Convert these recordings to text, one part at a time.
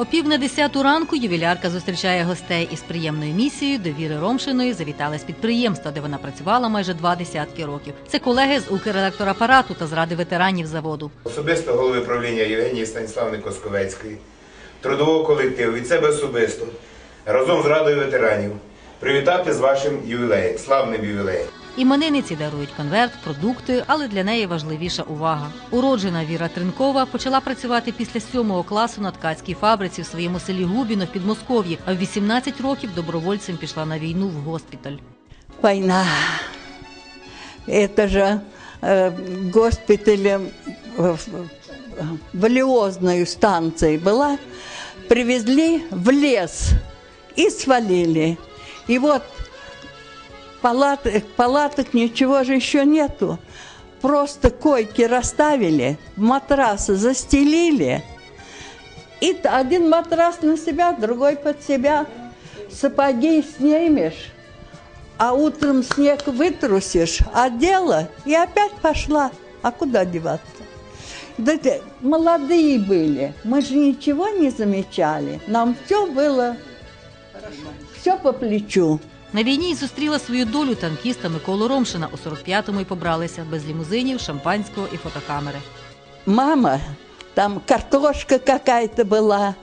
О пів на десяту ранку ювілярка зустрічає гостей із приємною місією до Віри Ромшиної завітали з підприємства, де вона працювала майже два десятки років. Це колеги з Укрелектроапарату та з ради ветеранів заводу. Особисто голови правління Євгенії Станіславни Косковецької, трудового колективу від себе особисто, разом з Радою ветеранів, привітати з вашим ювілеєм, славним ювілеєм. Іменинниці дарують конверт, продукти, але для неї важливіша увага. Уроджена Віра Тринкова почала працювати після сьомого класу на ткацькій фабриці в своєму селі Губіно в Підмосков'ї, а в 18 років добровольцем пішла на війну в госпіталь. Война. Это же э, госпиталем э, Валиозной станцией была. Привезли в лес и свалили. И вот палат, палаток ничего же еще нету. Просто койки расставили, матрасы застелили. И один матрас на себя, другой под себя. Сапоги снимешь, а утром снег вытрусишь, одела и опять пошла. А куда деваться? Да те- молодые были, мы же ничего не замечали. Нам все было, все по плечу. На війні й зустріла свою долю танкіста Миколу Ромшина у 45-му і побралися без лімузинів, шампанського і фотокамери. Мама, там картошка какая-то была.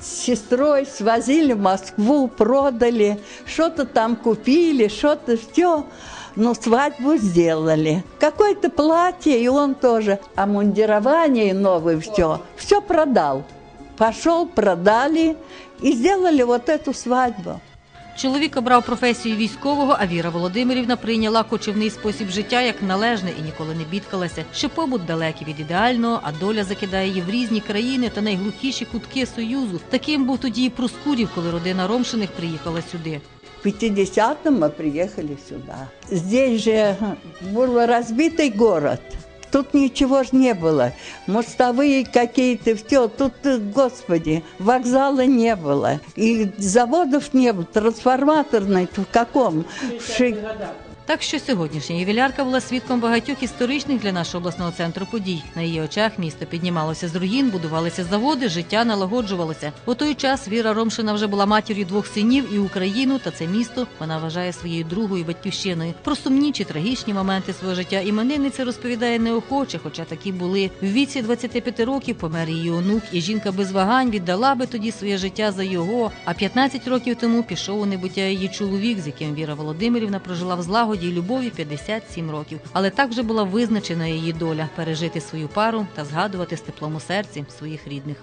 С сестрой свозили в Москву, продали, что-то там купили, что-то все. Ну, свадьбу сделали. Какое-то платье, и он тоже. А мундирование новое, все. Все продал. Пошел, продали и сделали вот эту свадьбу. Чоловік обрав професію військового, а Віра Володимирівна прийняла кочівний спосіб життя як належне і ніколи не бідкалася, що побут далекий від ідеального, а доля закидає її в різні країни та найглухіші кутки союзу. Таким був тоді і Проскурів, коли родина Ромшиних приїхала сюди. В 50-м мы приехали сюда. Здесь же был разбитый город. Тут ничего ж не было. Мостовые какие-то, все. Тут, э, господи, вокзала не было. И заводов не было. Трансформаторной в каком? В Ши- Так що сьогоднішня ювілярка була свідком багатьох історичних для нашого обласного центру подій. На її очах місто піднімалося з руїн, будувалися заводи, життя налагоджувалося. У той час Віра Ромшина вже була матір'ю двох синів і Україну та це місто вона вважає своєю другою батьківщиною. Про сумні чи трагічні моменти свого життя іменинниця розповідає неохоче, хоча такі були. В віці 25 років помер її онук, і жінка без вагань віддала би тоді своє життя за його. А 15 років тому пішов у небуття її чоловік, з яким Віра Володимирівна прожила в злагоді й любові 57 років. Але так вже була визначена її доля пережити свою пару та згадувати з теплом у серці своїх рідних.